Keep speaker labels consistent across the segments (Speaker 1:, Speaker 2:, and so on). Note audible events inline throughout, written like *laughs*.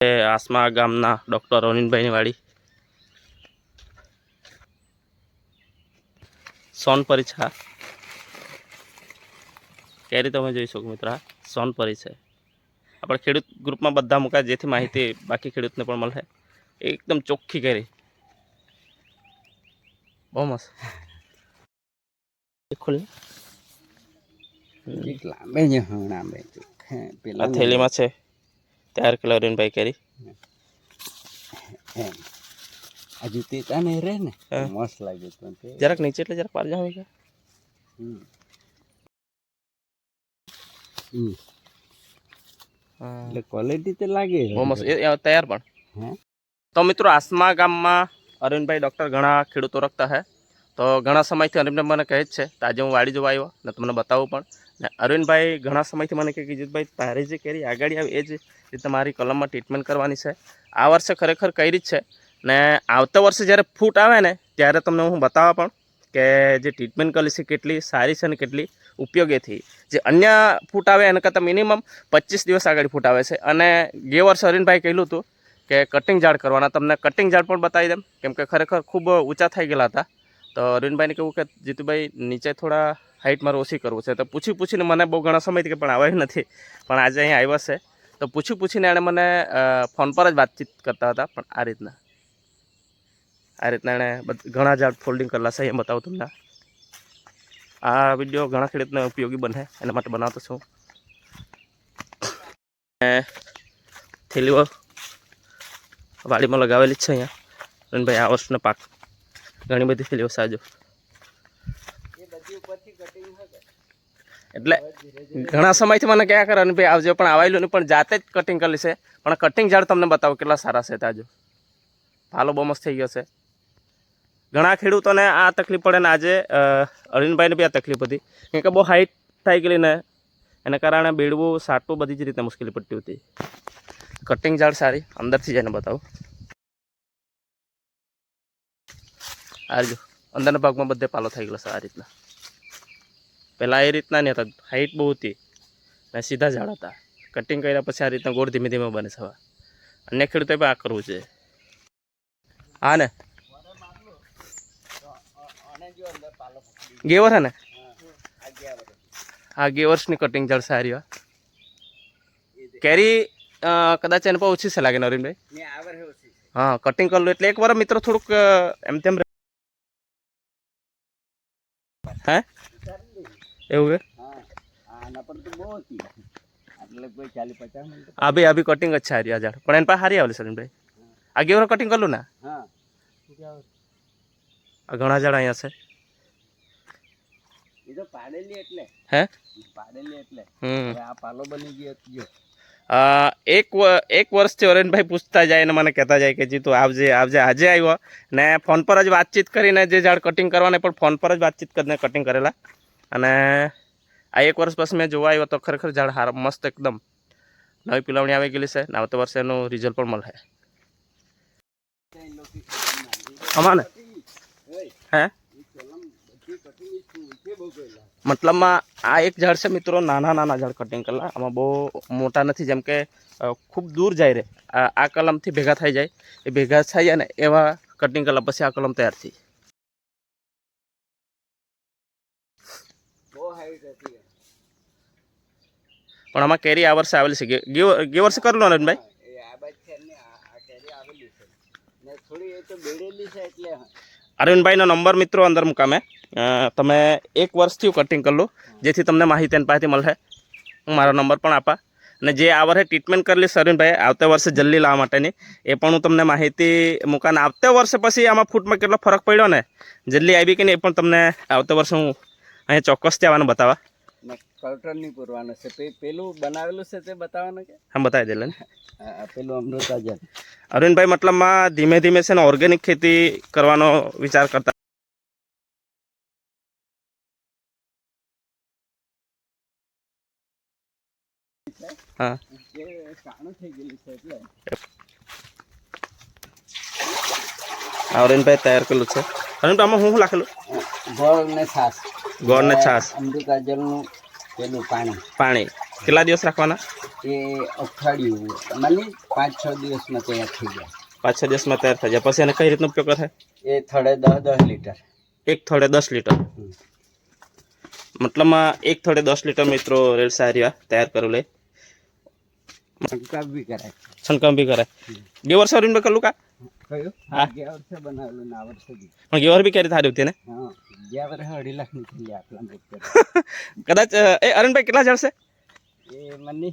Speaker 1: આસમા ગામના ડૉક્ટર રોનિનભાઈની વાડી. સોન પરીછા કેરી તમે જોઈ શકો મિત્રો? સોન સોનપરી આપણે ખેડૂત ગ્રુપમાં બધા મૂકા જેથી માહિતી બાકી ખેડૂતને પણ મળે. એકદમ ચોખ્ખી કેરી. બહુ મસ્ત. ખુલ્લે
Speaker 2: લાંબે જ હમણાં પેલા
Speaker 1: થેલીમાં છે. તૈયાર કિલો અરવિંદભાઈ કરી.
Speaker 2: હજુ તે તને રે ને?
Speaker 1: હા.
Speaker 2: મસ્ત લાગે પણ
Speaker 1: જરાક નીચે એટલે જરાક પાર જાવ. હા.
Speaker 2: એટલે ક્વોલિટી તો લાગે
Speaker 1: તૈયાર પણ.
Speaker 2: હે?
Speaker 1: તો મિત્રો આસમા ગામમાં અરવિંદભાઈ ડૉક્ટર ઘણા ખેડૂતો રખતા છે તો ઘણા સમયથી અરવિંદભાઈ મને કહે જ છે તો આજે હું વાડી જોવા આવ્યો ને તમને બતાવું પણ. ને અરવિંદભાઈ ઘણા સમયથી મને કહે કે જીતભાઈ, તારી જે કેરી આગળ આવે, એ જ રીતે મારી કલમમાં ટ્રીટમેન્ટ કરવાની છે. આ વર્ષે ખરેખર કરી જ છે. ને આવતા વર્ષે જ્યારે ફૂટ આવે ને, ત્યારે તમને હું બતાવવા પણ કે જે ટ્રીટમેન્ટ કરી છે કેટલી સારી છે ને કેટલી ઉપયોગી થઈ જે અન્ય ફૂટ આવે, એના કરતાં મિનિમમ પચીસ દિવસ આગળ ફૂટ આવે છે. અને ગે વર્ષે અરવિંદભાઈ કહેલું હતું કે કટિંગ ઝાડ કરવાના, તમને કટિંગ ઝાડ પણ બતાવી દેમ કેમ કે ખરેખર ખૂબ ઊંચા થઈ ગયેલા હતા. તો અરવિંદભાઈને કહ્યું કે જીતુભાઈ નીચે થોડા હાઇટ મારે ઓછી કરવું છે. તો પૂછી પૂછીને મને બહુ ઘણા સમયથી પણ આવ્યા નથી. પણ આજે અહીં આવ્યા છે. તો પૂછી પૂછીને એણે મને ફોન પર જ વાતચીત કરતા હતા. પણ આ રીતના. આ રીતના એણે ઘણા ઝાડ ફોલ્ડિંગ કરેલા છે, એ બતાવું તમને. આ વીડિયો ઘણા ખેડૂતને ઉપયોગી બને. એના માટે બનાવતો છું. થેલીઓ વાડીમાં લગાવેલી જ છે અહીંયા. ભાઈ આ વર્ષનો પાક ઘણી બધી ફિલ્મો સાજો. એટલે ઘણા સમયથી મને ક્યાં કરે ભાઈ, આવજો. પણ આવેલું નહીં પણ જાતે જ કટિંગ કરી છે. પણ કટિંગ ઝાડ તમને બતાવો કેટલા સારા છે તાજો. ભાલો બહુ મસ્ત થઈ ગયો છે. ઘણા ખેડૂતોને આ તકલીફ પડે ને આજે અરવિંદભાઈને બી આ તકલીફ હતી. કેમ કે બહુ હાઈટ થઈ ગયેલી ને, એના કારણે બેડવું, સાટવું બધી જ રીતે મુશ્કેલી પડતી હતી. કટિંગ ઝાડ સારી, અંદરથી જઈને બતાવું. આ જો અંદરના ભાગમાં બધે પાલો થઈ ગયેલો છે આ રીતના. પહેલાં એ રીતના નહીં હતા હાઈટ બહુ હતી. ને સીધા ઝાડ હતા. કટિંગ કર્યા પછી આ રીતના ગોળ ધીમે ધીમે બને છે અને અન્ય ખેડૂતોએ પણ આ કરવું છે. હા ને? ગેવર હે ને?
Speaker 2: હા ગયા
Speaker 1: ગેવર્સની કટિંગ ઝાડ સારી કેરી કદાચ એને પર ઓછી છે લાગે નરીનભાઈ?
Speaker 2: હે
Speaker 1: કટિંગ કરેલું. એટલે એક વાર મિત્રો થોડુંક એમ તેમ રહે. હે એવું કે
Speaker 2: હા
Speaker 1: ભાઈ બી કટિંગ જ સારી આ પણ એના પાસે સારી આવેલી સલીનભાઈ આ ગેવર કટિંગ કરું ના?
Speaker 2: હા.
Speaker 1: આ ઘણા ઝાડ અહીંયા છે.
Speaker 2: એ તો પાડેલી એટલે.
Speaker 1: હે?
Speaker 2: પાડેલી એટલે. આ પાલો બની ગયો
Speaker 1: એક એક વર્ષથી ઓરેનભાઈ પૂછતા જાય અને મને કહેતા જાય કે જી તું આવજે આવજે આજે આવ્યો. ને ફોન પર જ વાતચીત કરીને જે ઝાડ કટિંગ કરવાને પણ ફોન પર જ વાતચીત કરીને કટિંગ કરેલા. અને આ એક વર્ષ પછી મેં જોવા આવ્યો તો ખરેખર ઝાડ હાર મસ્ત એકદમ. નવી પિલવણી આવી ગયેલી છે ને આવતા વર્ષે એનું રિઝલ્ટ પણ મળે. અમાને હે? મતલબમાં આ એક ઝાડ છે મિત્રો નાના નાના ઝાડ કટિંગ કરેલા આમાં બહુ મોટા નથી, જેમ કે ખૂબ દૂર જાય રહે આ આ કલમથી ભેગા થઈ જાય. એ ભેગા થઈ જાય ને એવા કટિંગ કરેલા પછી આ કલમ તૈયાર થઈ
Speaker 2: બહુ હાઈટ હતી
Speaker 1: પણ આમાં કેરી આ વર્ષે આવેલી છે. ગે- વર્ષે કરેલું ને ભાઈ?
Speaker 2: એ આ બાજુ છે ને આ આ કેરી આવેલી છે. ને થોડી એ તો બેડેલી છે એટલે
Speaker 1: અરવિંદભાઈનો નંબર મિત્રો અંદર મુકામે. તમે એક વર્ષથી કટિંગ કરેલું જેથી તમને માહિતી એની પાસેથી મળશે હું મારો નંબર પણ આપા. અને જે આ વર્ષે ટ્રીટમેન્ટ કરેલી છે અરવિંદભાઈ આવતા વર્ષે જલ્દી લાવવા માટેની એ પણ હું તમને માહિતી મૂકાને આવતા વર્ષે પછી આમાં ફૂટમાં કેટલો ફરક પડ્યો ને જલ્દી આવી કે નહીં એ પણ તમને આવતા વર્ષે હું અહીંયા ચોક્કસથી આવવાનું બતાવવા.
Speaker 2: ને કલ્ટર નહીં પૂરવાનું છે. પેલું બનાવેલું છે તે બતાવવાનું કે?
Speaker 1: હા બતાવી દેલે
Speaker 2: પેલું અમૃતાજન
Speaker 1: અરવિંદભાઈ મતલબમાં ધીમે ધીમે છે ને ઓર્ગેનિક ખેતી કરવાનો વિચાર કરતા હા.
Speaker 2: થઈ ગયેલું છે એટલે.
Speaker 1: આ તૈયાર કરેલું છે. અરવિંદભાઈ આમાં હું શું લખેલું?
Speaker 2: ગોળ ને છાસ
Speaker 1: ગોળ ને છાસ
Speaker 2: અમૃતાજલનું પેલું પાણી.
Speaker 1: પાણી. કેટલા દિવસ રાખવાના?
Speaker 2: એ અઠવાડિયું. મને પાંચ છ દિવસમાં તૈયાર થઈ જાય.
Speaker 1: પાંચ છ દિવસમાં તૈયાર થઈ જાય. પછી એને કઈ રીતનો ઉપયોગ થાય?
Speaker 2: એ થડે દસ દસ લીટર.
Speaker 1: એક થોડે દસ લીટર.
Speaker 2: હમ.
Speaker 1: મતલબમાં એક થોડે દસ લીટર મિત્રો રેલ સારિયા તૈયાર કરેલું લે.
Speaker 2: છંટકાવ બી કરાય.
Speaker 1: છંટકાવ બી કરે ગે વર્ષે અરવિંદભાઈ કરેલું કા
Speaker 2: કયું?
Speaker 1: હા.
Speaker 2: ગયા વર્ષે બનાવેલું ને વર્ષે
Speaker 1: પણ ગે વર્ષ બી ક્યારે થારી હતી ને
Speaker 2: હા ગયા વર્ષે અઢી લાખની થઈ આટલા *laughs*
Speaker 1: કદાચ એ અરવિંદભાઈ કેટલા જળશે
Speaker 2: એ મને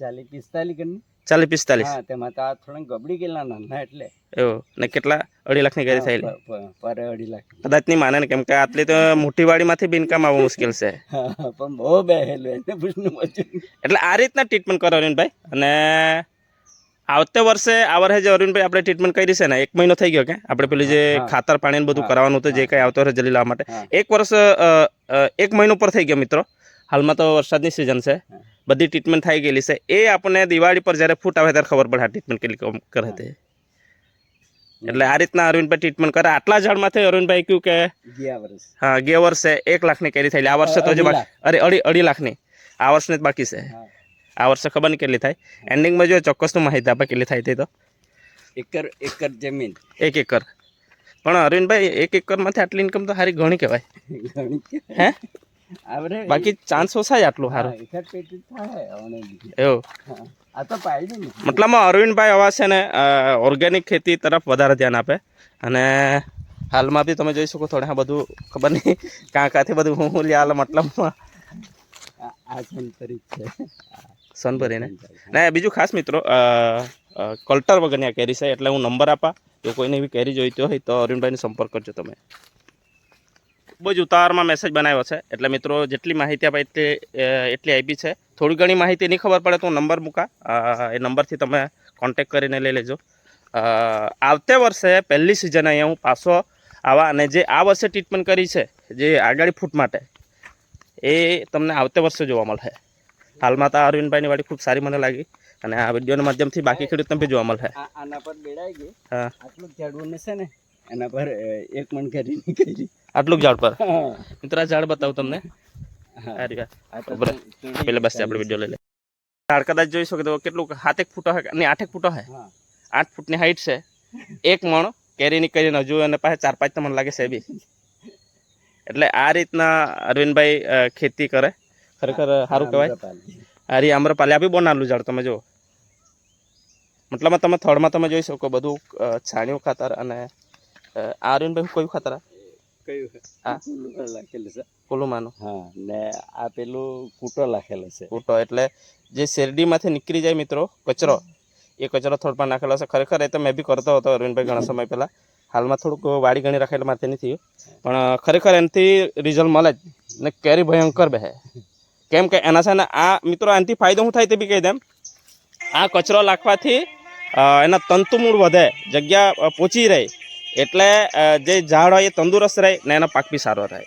Speaker 2: ચાલીસ પિસ્તાલીસ ગણની.
Speaker 1: ચાલીસ પિસ્તાલીસ.
Speaker 2: હા તેમાં તો આ થોડા ગબડી ગયેલા નાના એટલે.
Speaker 1: એવું ને કેટલા? અઢી લાખની કરી થયેલી.
Speaker 2: પર અઢી લાખ.
Speaker 1: કદાચ નહીં માને ને કેમ કે આટલી તો મોટી વાડીમાંથી બી ઇન્કમ આવવું મુશ્કેલ છે. *laughs*
Speaker 2: પણ બહુ બેહેલું
Speaker 1: એટલે આ રીતના ટ્રીટમેન્ટ કરો અરવિંદભાઈ અને આવતે વર્ષે આ વર્ષે જે અરવિંદભાઈ આપણે ટ્રીટમેન્ટ કરી છે ને એક મહિનો થઈ ગયો કે આપણે પેલું જે ખાતર પાણી બધું કરવાનું હતું જે કંઈ આવતો વર્ષે જલી લાવવા માટે. એક વર્ષ એક મહિનો પર થઈ ગયો મિત્રો. હાલમાં તો વરસાદની સિઝન છે. બધી ટ્રીટમેન્ટ થઈ ગયેલી છે. એ આપણને દિવાળી પર જ્યારે ફૂટ આવે ત્યારે ખબર પડે આ ટ્રીટમેન્ટ કેટલી કરે તે એટલે આ રીતના અરવિંદભાઈ ટ્રીટમેન્ટ કરે. આટલા ઝાડમાંથી અરવિંદભાઈ કહ્યું કે હા ગયા વર્ષે એક લાખની કેરી થયેલી. આ વર્ષે તો જે અરે અઢી અઢી લાખની. આ વર્ષને જ બાકી છે. આ વર્ષે ખબર નહીં કેટલી થાય. એન્ડિંગમાં જો ચોક્કસનું માહિતી આપે કેટલી થાય તે તો.
Speaker 2: એકર એકર જમીન.
Speaker 1: એક એકર. પણ અરવિંદભાઈ એક એકરમાંથી આટલી ઇન્કમ તો સારી ઘણી કહેવાય. હે? બાકી ચાન્સ ઓછા આટલું સારું. એવું. મતલબમાં અરવિંદભાઈ આવા છે ને ઓર્ગેનિક ખેતી તરફ વધારે ધ્યાન આપે. અને હાલમાં બી તમે જોઈ શકો થોડા બધું ખબર નહીં. કાં કાંથી બધું હું હું લ્યા મતલબમાં.
Speaker 2: આ સંતરી છે.
Speaker 1: સનભરીને ને? બીજું ખાસ મિત્રો કલ્ટર વગરની આ કેરી છે એટલે હું નંબર આપા. જો કોઈને એવી કેરી જોઈતી હોય તો અરુણભાઈનો સંપર્ક કરજો તમે. ખૂબ જ ઉતાવળમાં મેસેજ બનાવ્યો છે. એટલે મિત્રો જેટલી માહિતી આપે એટલી એટલી આપી છે. થોડી ઘણી માહિતી નહીં ખબર પડે તો હું નંબર મૂકા. એ નંબરથી તમે કોન્ટેક કરીને લઈ લેજો. આવતે વર્ષે પહેલી સિઝન અહીંયા હું પાછો આવા અને જે આ વર્ષે ટ્રીટમેન્ટ કરી છે જે આગાડી ફૂટ માટે એ તમને આવતે વર્ષે જોવા મળશે. હાલમાં તો અરવિંદભાઈની વાડી ખૂબ સારી મને લાગી. અને આ વિડીયોના માધ્યમથી બાકી ખેડૂતને બી જોવા મળશે
Speaker 2: આના પર બેડાઈ ગઈ
Speaker 1: હા.
Speaker 2: આટલું ઝાડવું છે ને એના પર એક મણ કરી નીકળી.
Speaker 1: આટલું ઝાડ પર?
Speaker 2: હા.
Speaker 1: મિત્રો આ ઝાડ બતાવું તમને.
Speaker 2: હા.
Speaker 1: પેલા બસ આપણે વીડિયો લઈ લે. ઝાડ કદાચ જોઈ શકો તો કેટલું સાતેક ફૂટો હોય નહીં આઠેક ફૂટો
Speaker 2: હા.
Speaker 1: આઠ ફૂટની હાઈટ છે. એક મણ કેરીની કરીને હજુ અને પાસે ચાર પાંચ તો મને લાગે છે બી. એટલે આ રીતના અરવિંદભાઈ ખેતી કરે. ખરેખર સારું કહેવાય. અરે આમ્રપાલી આપી બી બહુ નાનું ઝાડ તમે જો મતલબમાં તમે થડમાં તમે જોઈ શકો બધું છાણિયું ખાતર અને અ, આ? કયું ખાતર એટલે જે શેરડીમાંથી નીકળી જાય મિત્રો કચરો એ કચરો થોડમાં નાખેલો છે. ખરેખર એ તો મેં બી કરતો હતો અરવિંદભાઈ ઘણા સમય પહેલાં. હાલમાં થોડુંક વાડી ગણી રાખેલા માથે નથી થયું. પણ ખરેખર એનાથી રિઝલ્ટ મળે જ ને કેરી ભયંકર બેહે. કેમ કે એના છે ને આ મિત્રો આનાથી ફાયદો શું થાય તે બી કહી દેમ આ કચરો નાખવાથી એના તંતુમૂળ વધે, જગ્યા પોચી રહે. એટલે જે ઝાડ હોય એ તંદુરસ્ત રહે ને એનો પાક બી સારો રહે.